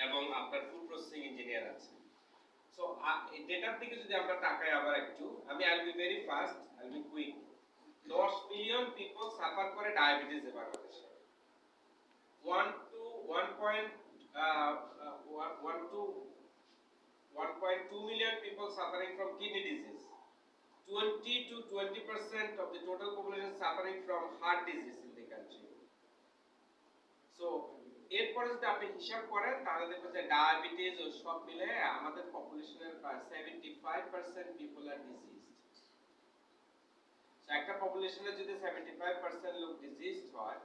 এবং আপনার food processing engineer আছে সো ডেটার দিকে যদি আমরা তাকাই আবার একটু আমি I be very fast I be quick দশ মিলিয়ন পিপল সাফার করে ডায়াবেটিসে বাংলাদেশে one two one point one two 1.2 million people suffering from kidney disease. 20 to 20 percent of the total population suffering from heart disease in the country. So, এরপরে যদি আপনি হিসাব করেন, তাহলে দেখবেন যে ডায়াবেটিস ও সব মিলে আমাদের পপুলেশনের প্রায় 75% পিপল আর ডিজিজড একটা পপুলেশনে যদি 75% লোক ডিজিজড হয়,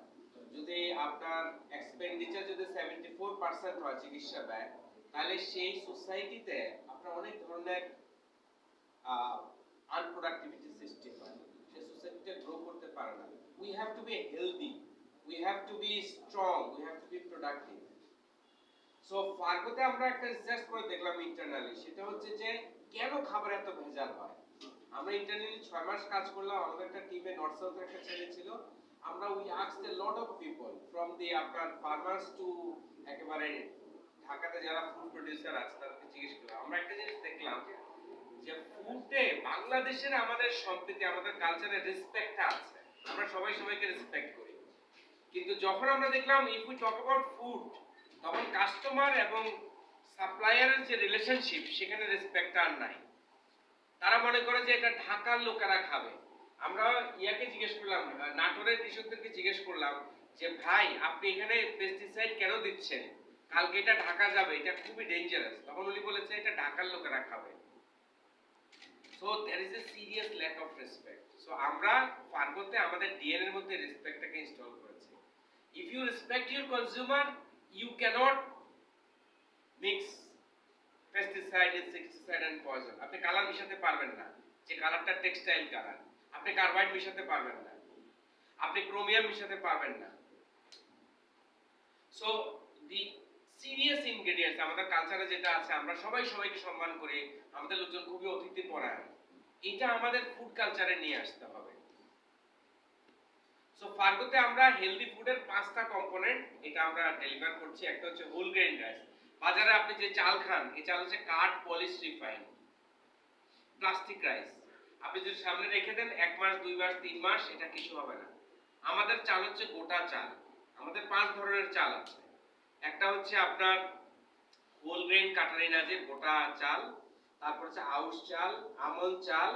যদি আপনার এক্সপেন্ডিচার যদি 74% হয় চিকিৎসা ব্যয়, তাহলে সেই সোসাইটিতে আপনার অনেক ধরনের আনপ্রোডাক্টিভিটি সৃষ্টি হয়। সেই সোসাইটিতে গ্রো করতে পারে না। We have to be healthy we have to be strong we have to be so ফার্গোতে আমরা একটা রিসার্চ করে দেখলাম ইন্টারনালি সেটা হচ্ছে যে কেন খাবার এত ভেজাল হয়? আমরা ইন্টারনালি ছয় মাস কাজ করলাম, আমাদের একটা টিমে নর্থ সাউথের একটা ছেলে ছিল, আমরা we asked a lot of people from the আপনার ফার্মার্স টু একেবারে ঢাকাতে যারা ফুড প্রোডিউসার আছে, তাদেরকে জিজ্ঞেস করলাম। আমরা একটা জিনিস দেখলাম যে ফুডে বাংলাদেশের আমাদের সম্প্রীতি, আমাদের কালচারের রেসপেক্টটা আছে। আমরা সবাই সবাইকে রেসপেক্ট করি। কিন্তু যখন আমরা দেখলাম if we talk about food তখন কাস্টমার এবং সাপ্লায়ারের যে রিলেশনশিপ সেখানে রেসপেক্ট আর নাই। তারা মনে করে যে এটা ঢাকার লোকেরা খাবে। আমরা ইয়াকে জিজ্ঞেস করলাম নাটোরের কৃষকদেরকে জিজ্ঞেস করলাম যে, ভাই, আপনি এখানে পেস্টিসাইড কেন দিচ্ছেন? কালকে এটা ঢাকা যাবে, এটা খুবই ডেঞ্জারাস তখন উনি বলেছে, এটা ঢাকার লোকেরা খাবে। So there is a serious lack of respect so আমরা ফার্গোতে আমাদের ডিএনএর মধ্যে করেছি if you respect your consumer you can't mix pesticide insecticide and poison আপনি কালার মিশাতে পারবেন না। যে কালারটা টেক্সটাইল কালার আপনি কার্বাইড মিশাতে পারবেন না। আপনি ক্রোমিয়াম মিশাতে পারবেন না। সো দি সিরিয়াস ইনগ্রেডিয়েন্টস আমাদের কালচারে যেটা আছে, আমরা সবাই সবাইকে সম্মান করি, আমাদের লোকজন খুবই অতিথি পরায়ণ। এটা আমাদের ফুড কালচারে নিয়ে আসতে হবে। সো ফার্গোতে আমরা হেলদি ফুডের পাঁচটা কম্পোনেন্ট এটা আমরা ডেলিভার করছি। একটা হচ্ছে হোল গ্রেইন রাইস বাজারে আপনি যে চাল খান, এই চাল হচ্ছে কাঠ পলিশ রিফাইন প্লাস্টিক রাইস আপনি যদি সামনে রেখে দেন, এক মাস, দুই মাস, তিন মাস, এটা কিছু হবে না। আমাদের চাল হচ্ছে গোটা চাল। আমাদের পাঁচ ধরনের চাল আছে। একটা হচ্ছে আপনার হোল গ্রেন কাটারিনাজের গোটা চাল, তারপর হচ্ছে আউশ চাল, আমন চাল,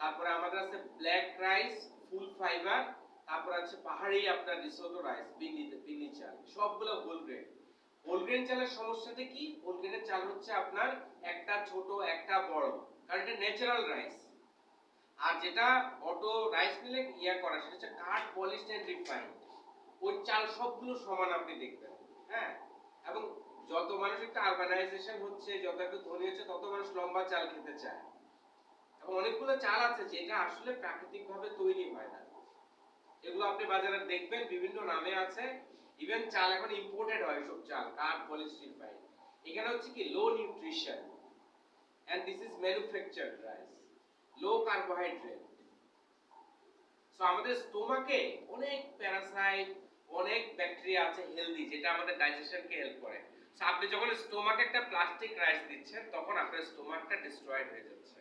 তারপরে আমাদের আছে ব্ল্যাক রাইস ফুল ফাইবার তারপর আছে পাহাড়ি আপনার রিসোটো রাইস বিনি বিনি চাল, সবগুলো হোল গ্রেন হোল গ্রেন চালের সমস্যাটা কি? হোল গ্রেনের চাল হচ্ছে আপনার একটা ছোট, একটা বড়, কারণ এটা ন্যাচারাল রাইস আর যেটা অটো রাইস মিলে ইয়া করা, সেটা হচ্ছে কাঠ পলিশ এন্ড রিফাইন্ড ওই চাল সবগুলো সমান আপনি দেখবেন হ্যাঁ? এবং যত মানুষ একটা আরবানাইজেশন হচ্ছে, যত একটু ধনী হচ্ছে, তত মানুষ লম্বা চাল খেতে চায়। এবং অনেকগুলো চাল আছে, যেটা আসলে প্রাকৃতিক ভাবে তৈরি হয় না। এগুলো আপনি বাজারে দেখবেন, বিভিন্ন নামে আছে। ইভেন চাল এখন ইম্পোর্টেড হয় সব চাল, কাঠ পলিশ রিফাইন্ড এখানে হচ্ছে কি low nutrition and this is manufactured rice low carbohydrate so আমাদের স্টোমাকে অনেক প্যারাসাইট অনেক ব্যাকটেরিয়া আছে হেলদি যেটা আমাদের ডাইজেশনকে হেল্প করে। সো আপনি যখন স্টোমাকে একটা প্লাস্টিক রাইস দিচ্ছেন, তখন আপনার স্টোমাকটা ডিস্ট্রয়েড হয়ে যাচ্ছে।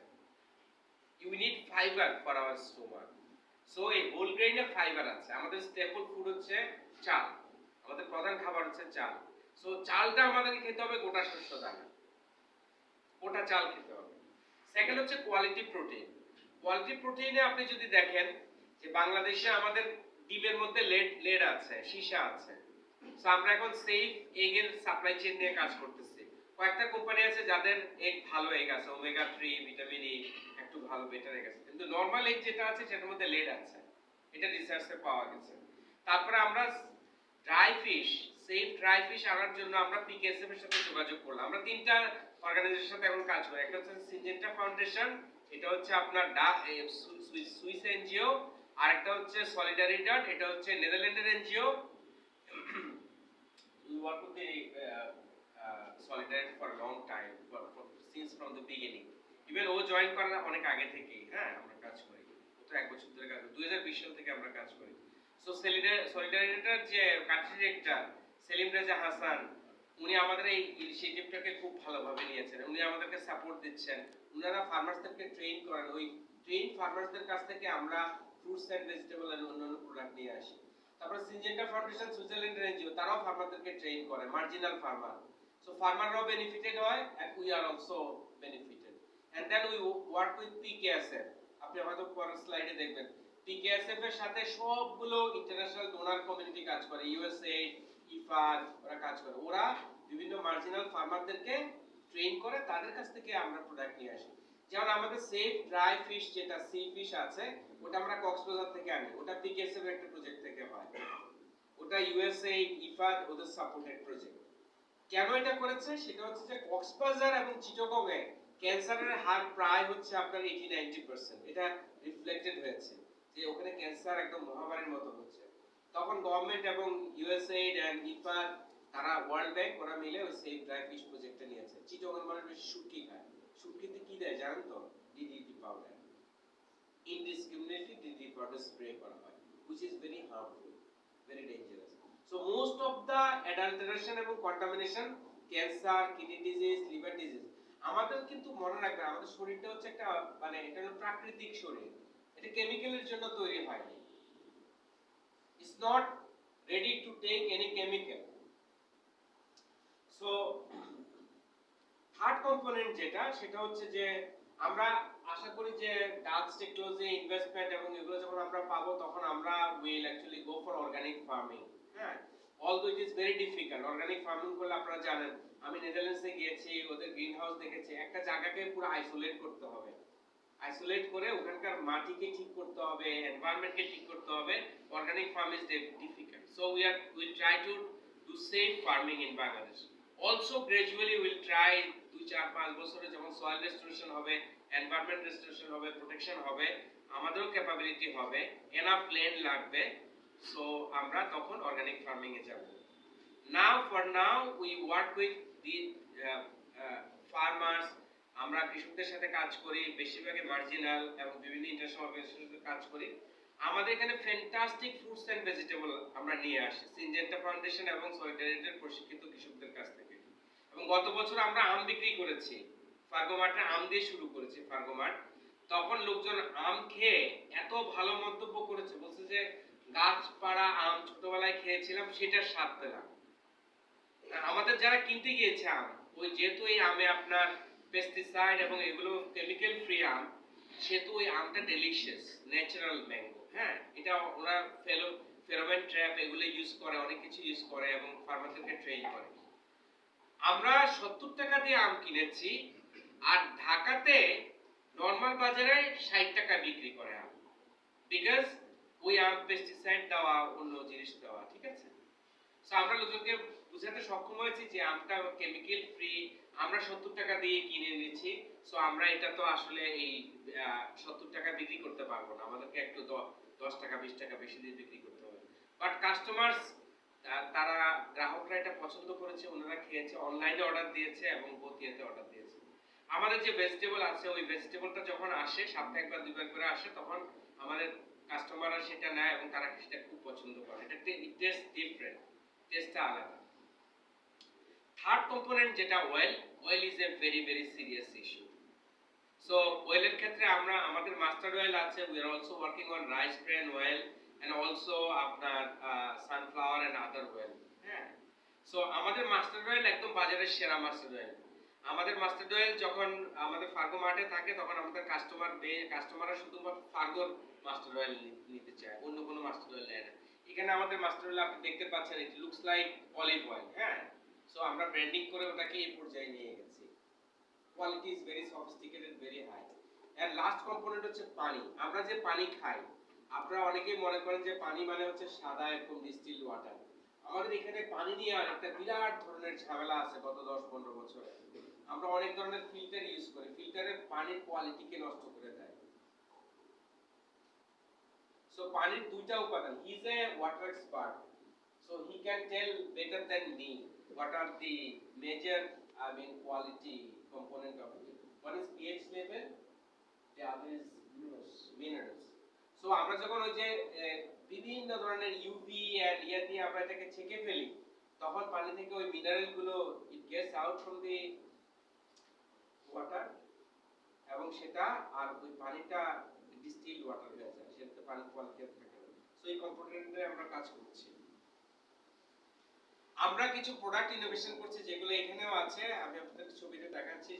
You need fibre for our stomach so এই হোল গ্রেইনে ফাইবার আছে। আমাদের স্টেপল ফুড হচ্ছে চাল। আমাদের প্রধান খাবার হচ্ছে চাল। সো চালটা আমাদেরকে খেতে হবে গোটা শস্য দানা। গোটা চাল খেতে হবে। সেকেন্ড হচ্ছে কোয়ালিটি প্রোটিন কোয়ালিটি প্রোটিনে আপনি যদি দেখেন যে বাংলাদেশে আমাদের ডিমের মধ্যে লেড লেড আছে, সীসা আছে। সো আমরা এখন সেফ এগের সাপ্লাই চেইন নিয়ে কাজ করতেছি। কয়েকটা কোম্পানি আছে যাদের এগ ভালো এগ আছে ওমেগা থ্রি ভিটামিন ই একটু ভালো বেটার এগ আছে কিন্তু নর্মাল এগ যেটা আছে সেটার মধ্যে লেড আছে। এটা রিসার্চে পাওয়া গেছে। তারপরে আমরা dry fish safe dry fish আনার জন্য আমরা পিকেএসএফ এর সাথে যোগাযোগ করলাম। আমরা তিনটা অর্গানাইজেশনের সাথে এখন কাজ করি। একটা হচ্ছে সিনজেন্টা ফাউন্ডেশন এটা হচ্ছে আপনার ডা সুইস এনজিও আর একটা হচ্ছে সলিডারিডট এটা হচ্ছে নেদারল্যান্ডের NGO. Uh, uh, solidarity for a long time for, even O join করার অনেক আগে থেকেই হ্যাঁ আমরা কাজ করি। তো এক বছর ধরে কাজ দুই হাজার বিশ সাল থেকে আমরা কাজ করি। সো সলিডার সলিডারিটার যে কান্ট্রি ডিরেক্টর সেলিম রেজা হাসান উনি আমাদের এই ইনিশিয়েটিভটাকে খুব ভালোভাবে নিয়েছেন। উনি আমাদেরকে সাপোর্ট দিচ্ছেন। উনারা ফার্মার্সদেরকে ট্রেন করেন। ওই ট্রেন ফার্মার্সদের কাছ থেকে আমরা ফ্রুটস অ্যান্ড ভেজিটেবল এন্ড অন্যান্য প্রোডাক্ট নিয়ে আসি। তারপরে সিনজেন্টা ফাউন্ডেশন সুইজারল্যান্ডের এনজিও তারাও ফার্মারদেরকে ট্রেন করে মার্জিনাল ফার্মার সো ফার্মাররাও বেনিফিটেড হয় and we are also benefited and then we work with PKSF আপনি হয়তো পরের স্লাইডে দেখবেন। পিকেএসএফ এর সাথে সবগুলো ইন্টারন্যাশনাল ডোনার কমিউনিটি কাজ করে। ইউএসএ ইফাদ ওরা কাজ করে। ওরা বিভিন্ন মার্জিনাল ফার্মারদেরকে ট্রেন করে, তাদের কাছ থেকে আমরা প্রোডাক্ট নিয়ে আসি। যেমন আমাদের সেফ ড্রাই ফিশ যেটা সি ফিশ আছে, ওটা আমরা কক্সবাজার থেকে আনি। ওটা পিকেএসএফ একটা প্রজেক্ট থেকে হয়। ওটা ইউএসএ ইফাদ ওদের সাপোর্টেড প্রজেক্ট কেন এটা করেছে? সেটা হচ্ছে যে কক্সবাজার এবং চিটাগং ক্যান্সারের হার প্রায় হচ্ছে আপনার 80 90% এটা রিফ্লেক্টেড হয়েছে যে ওখানে ক্যান্সার একদম মহামারীর মতো হচ্ছে। তখন গভর্নমেন্ট এবং ইউএসএইড এন্ড ইফাদ তারা ওয়ার্ল্ড ব্যাংক ওরা মিলে ওই সেফ ড্রাই ফিশ প্রজেক্টটা নিয়েছে। চিটাগং মানুষ বেশি শুটকি খায়? শুটকিতে কি দেয় জানেন তো? DDT powder indiscriminately DDT powder spray করা হয়, which is very harmful, very dangerous so most of the adulteration এবং contamination, cancer, kidney disease, liver disease আমাদের কিন্তু মনে রাখবেন, আমাদের শরীরটা হচ্ছে একটা মানে এটা হলো প্রাকৃতিক শরীর। এটা কেমিক্যালের জন্য তৈরি হয়নি। It's not ready to take any chemical. So third component যেটা, সেটা হচ্ছে যে, আমরা আশা করি যে ডার্ক টেকনোলজি ইনভেস্টমেন্ট এবং এগুলো যখন আমরা পাবো, তখন আমরা will actually go for organic farming হ্যাঁ? Although it is very difficult organic farming করলে আপনারা জানেন, আমি নেদারল্যান্ডসে গিয়েছি, ওদের গ্রিন হাউস দেখেছি, একটা জায়গাকে পুরো আইসোলেট করতে হবে। আইসোলেট করে ওখানকার মাটিকে ঠিক করতে হবে এনভায়রনমেন্টকে ঠিক করতে হবে organic farm is difficult so we are will try to do safe farming in Bangladesh also gradually will try দুই চার পাঁচ বছরে যখন সয়েল রেস্টোরেশন হবে এনভায়রনমেন্ট রেস্টোরেশন হবে প্রোটেকশন হবে, আমাদেরও ক্যাপাবিলিটি হবে এনাফ ল্যান্ড লাগবে। সো আমরা তখন অর্গানিক ফার্মিং এ যাব। Now for now we work with the farmers আমরা কৃষকদের সাথে কাজ করি, বেশিরভাগই মার্জিনাল এবং বিভিন্ন ইন্টারন্যাশনাল সাথে কাজ করি। আমাদের এখানে ফ্যান্টাস্টিক ফ্রুটস এন্ড ভেজিটেবল আমরা নিয়ে আসি। সিনজেন্টা ফাউন্ডেশন এবং সলিডারিটির প্রশিক্ষিত কৃষকদের কাছ থেকে। এবং গত বছর আমরা আম বিক্রি করেছি। ফার্গোমার্টে আম দিয়ে শুরু করেছি ফার্গোমার্ট তখন লোকজন আম খেয়ে এত ভালো মন্তব্য করেছে। বলছে যে গাছ পাড়া আম ছোটবেলায় খেয়েছিলাম, সেটার স্বাদ পেলাম। আমাদের যারা কিনতে গিয়েছে আম, ওই যেহেতু এই আমে আপনার পেস্টিসাইড এবং এগুলো কেমিক্যাল ফ্রি আম, সেহেতু ওই আমটা ডেলিশিয়াস ন্যাচারাল ম্যাঙ্গো হ্যাঁ? এটা ওরা ফেলো ফেরোমেন ট্র্যাপ এগুলো ইউজ করে, অনেক কিছু ইউজ করে এবং ফার্মারদেরকে ট্রেন করে। আমরা সত্তর টাকা দিয়ে আম কিনেছি আর ঢাকাতে নর্মাল বাজারে ষাট টাকা বিক্রি করে আম। বিকজ ওই আম পেস্টিসাইড দেওয়া, অন্য জিনিস দেওয়া, ঠিক আছে? সো আমরা লোকজনকে বুঝাতে সক্ষম হয়েছি যে আমটা কেমিক্যাল ফ্রি আমরা সত্তর টাকা দিয়ে কিনে নিচ্ছি সো আমরা এটা তো আসলে এই সত্তর টাকা বিক্রি করতে পারব না। আমাদেরকে একটু দশ টাকা, বিশ টাকা বেশি দিয়ে বিক্রি করতে হবে। বাট কাস্টমার্স তারা গ্রাহকরা এটা পছন্দ করেছে, ওনারা খেয়েছে অনলাইনে অর্ডার দিয়েছে এবং বতিয়াতে অর্ডার দিয়েছে। আমাদের যে ভেজিটেবল আছে, ওই ভেজিটেবলটা যখন আসে, সপ্তাহে একবার, দুইবার করে আসে, তখন আমাদের কাস্টমাররা সেটা নেয় এবং তারা সেটা খুব পছন্দ করে। এটা টেস্ট ডিফারেন্ট টেস্টটা আলাদা। থার্ড কম্পোনেন্ট যেটা oil oil is a very very serious issue so অয়েলের ক্ষেত্রে আমরা, আমাদের মাস্টার্ড অয়েল আছে we are also working on rice bran oil and also আপনার সানফ্লাওয়ার এন্ড আদার অয়েল হ্যাঁ? সো আমাদের মাস্টার্ড অয়েল একদম বাজারের সেরা মাস্টার্ড অয়েল আমাদের মাস্টার্ড অয়েল যখন আমাদের ফার্গো মার্টে থাকে, তখন আমাদের কাস্টমার কাস্টমাররা শুধুমাত্র ফার্গোর মাস্টার্ড অয়েল নিতে চায়, অন্য কোনো মাস্টার্ড অয়েল নেয় না। এখানে আমাদের মাস্টার্ড অয়েল আপনি দেখতে পাচ্ছেন it looks like olive oil হ্যাঁ? সো আমরা ব্র্যান্ডিং করে ওটাকে এই পর্যায়ে নিয়ে গেছি। Quality is very sophisticated very high and last component হচ্ছে পানি। আমরা যে পানি খাই, আপনারা অনেকেই মনে করেন যে পানি মানে হচ্ছে সাদা এরকম ডিস্টিল ওয়াটার আমাদের এখানে পানি নিয়ে আর একটা বিরাট ধরনের ঝামেলা আছে গত দশ পনেরো বছরে। আমরা অনেক ধরনের ফিল্টার ইউজ করি। ফিল্টারের পানির কোয়ালিটিকে নষ্ট করে দেয়। সো পানির দুইটা উপাদান he is a water expert so he can tell better than me what are the major, I mean, quality component of it. One is pH level, the other is minerals minerals. So, আমরা যখন ওই যে বিভিন্ন ধরনের UV and ইয়ে দিয়ে আমরা এটাকে ছেঁকে ফেলি, তখন পানি থেকে ওই মিনারেলগুলো it gets out from the water এবং সেটা আর ওই পানিটা ডিস্টিল ওয়াটার হয়ে যায়, সেটাতে পানি কোয়ালিটি থাকে। না সো এই কম্পোনেন্টে আমরা কাজ করছি। আমরা কিছু প্রোডাক্ট ইনোভেশন করছি, যেগুলো এখানেও আছে, আমি আপনাদের ছবিতে দেখাচ্ছি।